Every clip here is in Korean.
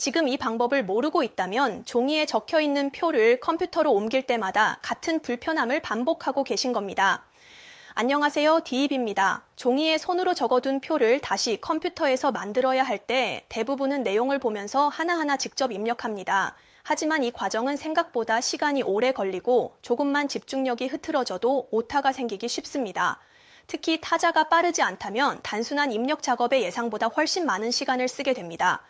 지금 이 방법을 모르고 있다면 종이에 적혀 있는 표를 컴퓨터로 옮길 때마다 같은 불편함을 반복하고 계신 겁니다. 안녕하세요. 디입입니다. 종이에 손으로 적어둔 표를 다시 컴퓨터에서 만들어야 할 때 대부분은 내용을 보면서 하나하나 직접 입력합니다. 하지만 이 과정은 생각보다 시간이 오래 걸리고 조금만 집중력이 흐트러져도 오타가 생기기 쉽습니다. 특히 타자가 빠르지 않다면 단순한 입력 작업의 예상보다 훨씬 많은 시간을 쓰게 됩니다.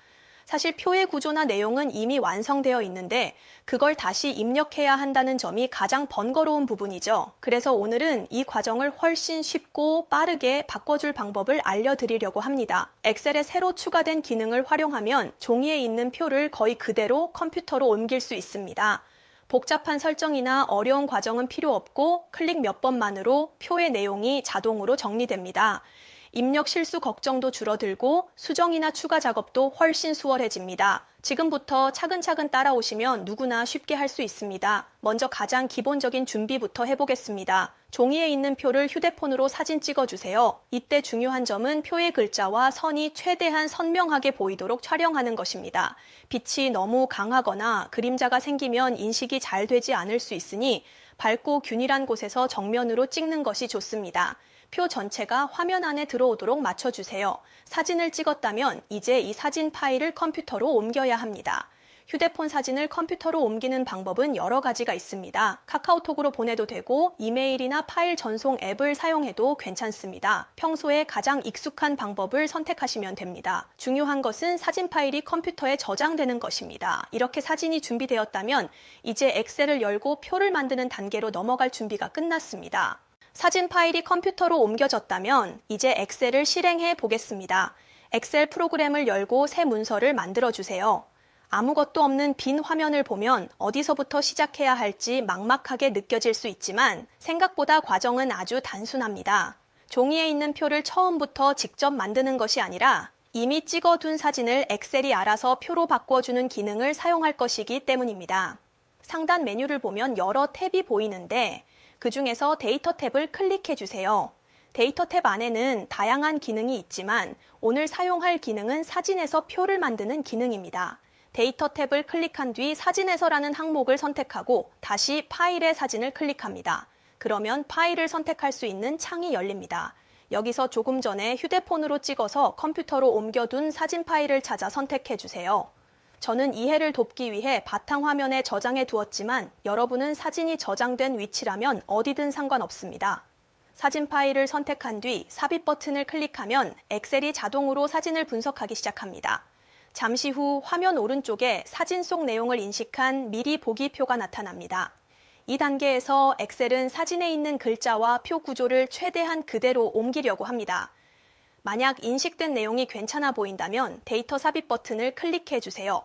사실 표의 구조나 내용은 이미 완성되어 있는데 그걸 다시 입력해야 한다는 점이 가장 번거로운 부분이죠. 그래서 오늘은 이 과정을 훨씬 쉽고 빠르게 바꿔줄 방법을 알려드리려고 합니다. 엑셀에 새로 추가된 기능을 활용하면 종이에 있는 표를 거의 그대로 컴퓨터로 옮길 수 있습니다. 복잡한 설정이나 어려운 과정은 필요 없고 클릭 몇 번만으로 표의 내용이 자동으로 정리됩니다. 입력 실수 걱정도 줄어들고 수정이나 추가 작업도 훨씬 수월해집니다. 지금부터 차근차근 따라오시면 누구나 쉽게 할 수 있습니다. 먼저 가장 기본적인 준비부터 해보겠습니다. 종이에 있는 표를 휴대폰으로 사진 찍어주세요. 이때 중요한 점은 표의 글자와 선이 최대한 선명하게 보이도록 촬영하는 것입니다. 빛이 너무 강하거나 그림자가 생기면 인식이 잘 되지 않을 수 있으니 밝고 균일한 곳에서 정면으로 찍는 것이 좋습니다. 표 전체가 화면 안에 들어오도록 맞춰주세요. 사진을 찍었다면 이제 이 사진 파일을 컴퓨터로 옮겨야 합니다. 휴대폰 사진을 컴퓨터로 옮기는 방법은 여러 가지가 있습니다. 카카오톡으로 보내도 되고 이메일이나 파일 전송 앱을 사용해도 괜찮습니다. 평소에 가장 익숙한 방법을 선택하시면 됩니다. 중요한 것은 사진 파일이 컴퓨터에 저장되는 것입니다. 이렇게 사진이 준비되었다면 이제 엑셀을 열고 표를 만드는 단계로 넘어갈 준비가 끝났습니다. 사진 파일이 컴퓨터로 옮겨졌다면 이제 엑셀을 실행해 보겠습니다. 엑셀 프로그램을 열고 새 문서를 만들어 주세요. 아무것도 없는 빈 화면을 보면 어디서부터 시작해야 할지 막막하게 느껴질 수 있지만 생각보다 과정은 아주 단순합니다. 종이에 있는 표를 처음부터 직접 만드는 것이 아니라 이미 찍어둔 사진을 엑셀이 알아서 표로 바꿔주는 기능을 사용할 것이기 때문입니다. 상단 메뉴를 보면 여러 탭이 보이는데 그 중에서 데이터 탭을 클릭해 주세요. 데이터 탭 안에는 다양한 기능이 있지만 오늘 사용할 기능은 사진에서 표를 만드는 기능입니다. 데이터 탭을 클릭한 뒤 사진에서라는 항목을 선택하고 다시 파일의 사진을 클릭합니다. 그러면 파일을 선택할 수 있는 창이 열립니다. 여기서 조금 전에 휴대폰으로 찍어서 컴퓨터로 옮겨둔 사진 파일을 찾아 선택해 주세요. 저는 이해를 돕기 위해 바탕화면에 저장해 두었지만 여러분은 사진이 저장된 위치라면 어디든 상관없습니다. 사진 파일을 선택한 뒤 삽입 버튼을 클릭하면 엑셀이 자동으로 사진을 분석하기 시작합니다. 잠시 후 화면 오른쪽에 사진 속 내용을 인식한 미리 보기 표가 나타납니다. 이 단계에서 엑셀은 사진에 있는 글자와 표 구조를 최대한 그대로 옮기려고 합니다. 만약 인식된 내용이 괜찮아 보인다면 데이터 삽입 버튼을 클릭해 주세요.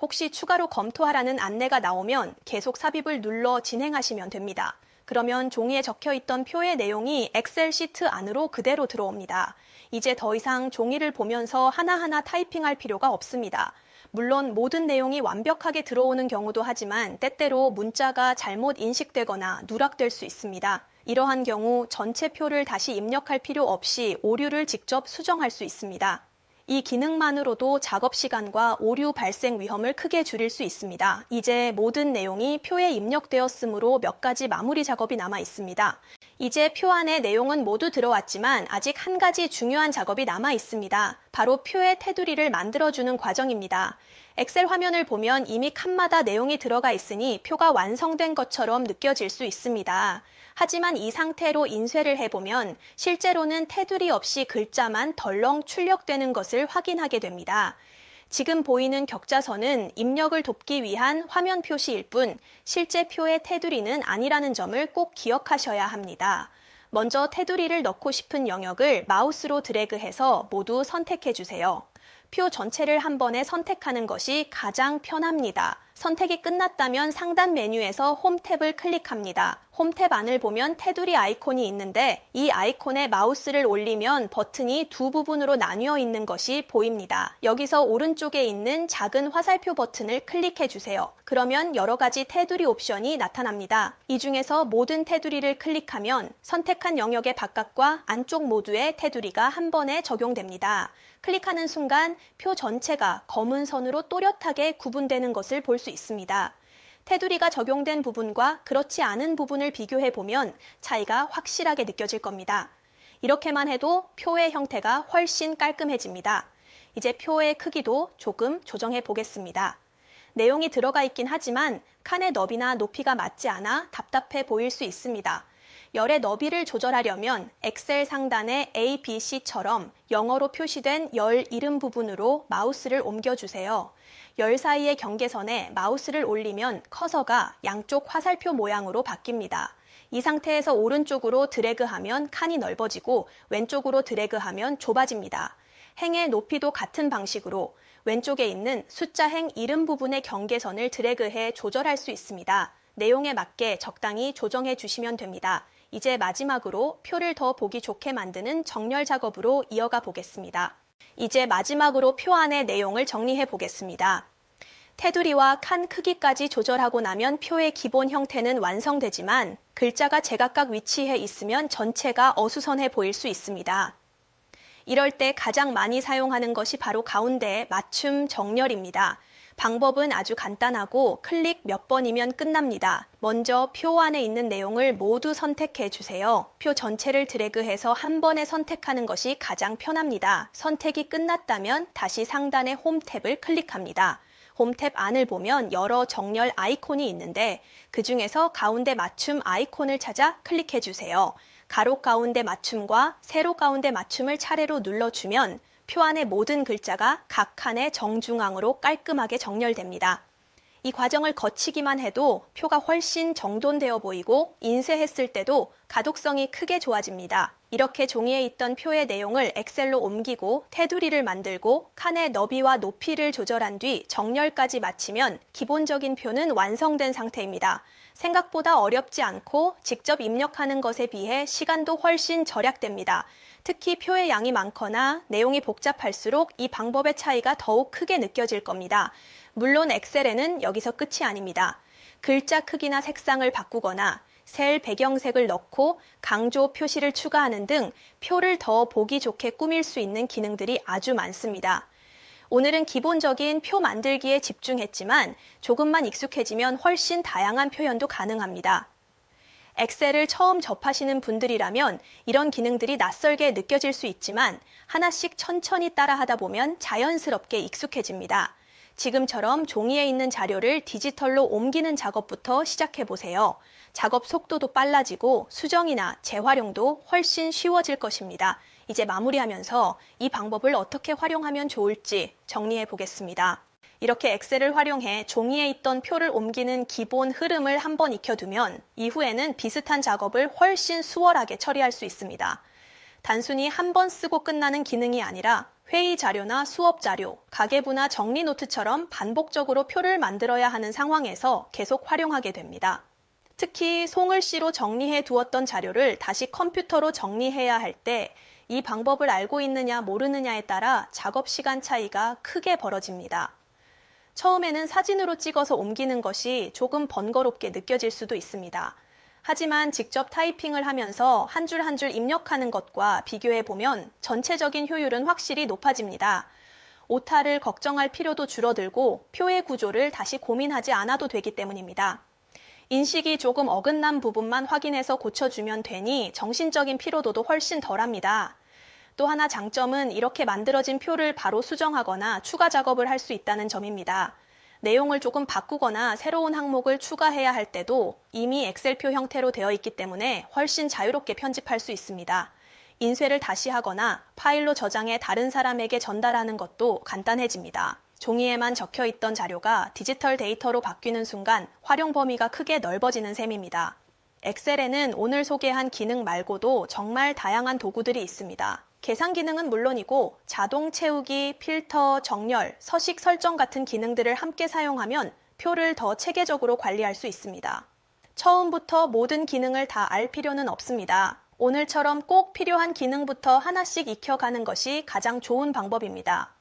혹시 추가로 검토하라는 안내가 나오면 계속 삽입을 눌러 진행하시면 됩니다. 그러면 종이에 적혀 있던 표의 내용이 엑셀 시트 안으로 그대로 들어옵니다. 이제 더 이상 종이를 보면서 하나하나 타이핑할 필요가 없습니다. 물론 모든 내용이 완벽하게 들어오는 경우도 하지만 때때로 문자가 잘못 인식되거나 누락될 수 있습니다. 이러한 경우 전체 표를 다시 입력할 필요 없이 오류를 직접 수정할 수 있습니다. 이 기능만으로도 작업 시간과 오류 발생 위험을 크게 줄일 수 있습니다. 이제 모든 내용이 표에 입력되었으므로 몇 가지 마무리 작업이 남아 있습니다. 이제 표 안에 내용은 모두 들어왔지만 아직 한 가지 중요한 작업이 남아 있습니다. 바로 표의 테두리를 만들어주는 과정입니다. 엑셀 화면을 보면 이미 칸마다 내용이 들어가 있으니 표가 완성된 것처럼 느껴질 수 있습니다. 하지만 이 상태로 인쇄를 해보면 실제로는 테두리 없이 글자만 덜렁 출력되는 것을 확인하게 됩니다. 지금 보이는 격자선은 입력을 돕기 위한 화면 표시일 뿐 실제 표의 테두리는 아니라는 점을 꼭 기억하셔야 합니다. 먼저 테두리를 넣고 싶은 영역을 마우스로 드래그해서 모두 선택해 주세요. 표 전체를 한 번에 선택하는 것이 가장 편합니다. 선택이 끝났다면 상단 메뉴에서 홈 탭을 클릭합니다. 홈탭 안을 보면 테두리 아이콘이 있는데 이 아이콘에 마우스를 올리면 버튼이 두 부분으로 나뉘어 있는 것이 보입니다. 여기서 오른쪽에 있는 작은 화살표 버튼을 클릭해 주세요. 그러면 여러 가지 테두리 옵션이 나타납니다. 이 중에서 모든 테두리를 클릭하면 선택한 영역의 바깥과 안쪽 모두의 테두리가 한 번에 적용됩니다. 클릭하는 순간 표 전체가 검은 선으로 또렷하게 구분되는 것을 볼 수 있습니다. 테두리가 적용된 부분과 그렇지 않은 부분을 비교해 보면 차이가 확실하게 느껴질 겁니다. 이렇게만 해도 표의 형태가 훨씬 깔끔해집니다. 이제 표의 크기도 조금 조정해 보겠습니다. 내용이 들어가 있긴 하지만 칸의 너비나 높이가 맞지 않아 답답해 보일 수 있습니다. 열의 너비를 조절하려면 엑셀 상단의 A, B, C처럼 영어로 표시된 열 이름 부분으로 마우스를 옮겨주세요. 열 사이의 경계선에 마우스를 올리면 커서가 양쪽 화살표 모양으로 바뀝니다. 이 상태에서 오른쪽으로 드래그하면 칸이 넓어지고 왼쪽으로 드래그하면 좁아집니다. 행의 높이도 같은 방식으로 왼쪽에 있는 숫자 행 이름 부분의 경계선을 드래그해 조절할 수 있습니다. 내용에 맞게 적당히 조정해 주시면 됩니다. 이제 마지막으로 표를 더 보기 좋게 만드는 정렬 작업으로 이어가 보겠습니다. 이제 마지막으로 표 안의 내용을 정리해 보겠습니다. 테두리와 칸 크기까지 조절하고 나면 표의 기본 형태는 완성되지만 글자가 제각각 위치해 있으면 전체가 어수선해 보일 수 있습니다. 이럴 때 가장 많이 사용하는 것이 바로 가운데의 맞춤 정렬입니다. 방법은 아주 간단하고 클릭 몇 번이면 끝납니다. 먼저 표 안에 있는 내용을 모두 선택해 주세요. 표 전체를 드래그해서 한 번에 선택하는 것이 가장 편합니다. 선택이 끝났다면 다시 상단의 홈 탭을 클릭합니다. 홈탭 안을 보면 여러 정렬 아이콘이 있는데 그 중에서 가운데 맞춤 아이콘을 찾아 클릭해 주세요. 가로 가운데 맞춤과 세로 가운데 맞춤을 차례로 눌러주면 표 안의 모든 글자가 각 칸의 정중앙으로 깔끔하게 정렬됩니다. 이 과정을 거치기만 해도 표가 훨씬 정돈되어 보이고 인쇄했을 때도 가독성이 크게 좋아집니다. 이렇게 종이에 있던 표의 내용을 엑셀로 옮기고 테두리를 만들고 칸의 너비와 높이를 조절한 뒤 정렬까지 마치면 기본적인 표는 완성된 상태입니다. 생각보다 어렵지 않고 직접 입력하는 것에 비해 시간도 훨씬 절약됩니다. 특히 표의 양이 많거나 내용이 복잡할수록 이 방법의 차이가 더욱 크게 느껴질 겁니다. 물론 엑셀에는 여기서 끝이 아닙니다. 글자 크기나 색상을 바꾸거나 셀 배경색을 넣고 강조 표시를 추가하는 등 표를 더 보기 좋게 꾸밀 수 있는 기능들이 아주 많습니다. 오늘은 기본적인 표 만들기에 집중했지만 조금만 익숙해지면 훨씬 다양한 표현도 가능합니다. 엑셀을 처음 접하시는 분들이라면 이런 기능들이 낯설게 느껴질 수 있지만 하나씩 천천히 따라 하다 보면 자연스럽게 익숙해집니다. 지금처럼 종이에 있는 자료를 디지털로 옮기는 작업부터 시작해 보세요. 작업 속도도 빨라지고 수정이나 재활용도 훨씬 쉬워질 것입니다. 이제 마무리하면서 이 방법을 어떻게 활용하면 좋을지 정리해 보겠습니다. 이렇게 엑셀을 활용해 종이에 있던 표를 옮기는 기본 흐름을 한번 익혀두면 이후에는 비슷한 작업을 훨씬 수월하게 처리할 수 있습니다. 단순히 한 번 쓰고 끝나는 기능이 아니라 회의 자료나 수업 자료, 가계부나 정리 노트처럼 반복적으로 표를 만들어야 하는 상황에서 계속 활용하게 됩니다. 특히 송글씨로 정리해 두었던 자료를 다시 컴퓨터로 정리해야 할 때 이 방법을 알고 있느냐 모르느냐에 따라 작업 시간 차이가 크게 벌어집니다. 처음에는 사진으로 찍어서 옮기는 것이 조금 번거롭게 느껴질 수도 있습니다. 하지만 직접 타이핑을 하면서 한 줄 한 줄 입력하는 것과 비교해 보면 전체적인 효율은 확실히 높아집니다. 오타를 걱정할 필요도 줄어들고 표의 구조를 다시 고민하지 않아도 되기 때문입니다. 인식이 조금 어긋난 부분만 확인해서 고쳐주면 되니 정신적인 피로도도 훨씬 덜합니다. 또 하나 장점은 이렇게 만들어진 표를 바로 수정하거나 추가 작업을 할 수 있다는 점입니다. 내용을 조금 바꾸거나 새로운 항목을 추가해야 할 때도 이미 엑셀표 형태로 되어 있기 때문에 훨씬 자유롭게 편집할 수 있습니다. 인쇄를 다시 하거나 파일로 저장해 다른 사람에게 전달하는 것도 간단해집니다. 종이에만 적혀 있던 자료가 디지털 데이터로 바뀌는 순간 활용 범위가 크게 넓어지는 셈입니다. 엑셀에는 오늘 소개한 기능 말고도 정말 다양한 도구들이 있습니다. 계산 기능은 물론이고 자동 채우기, 필터, 정렬, 서식 설정 같은 기능들을 함께 사용하면 표를 더 체계적으로 관리할 수 있습니다. 처음부터 모든 기능을 다 알 필요는 없습니다. 오늘처럼 꼭 필요한 기능부터 하나씩 익혀가는 것이 가장 좋은 방법입니다.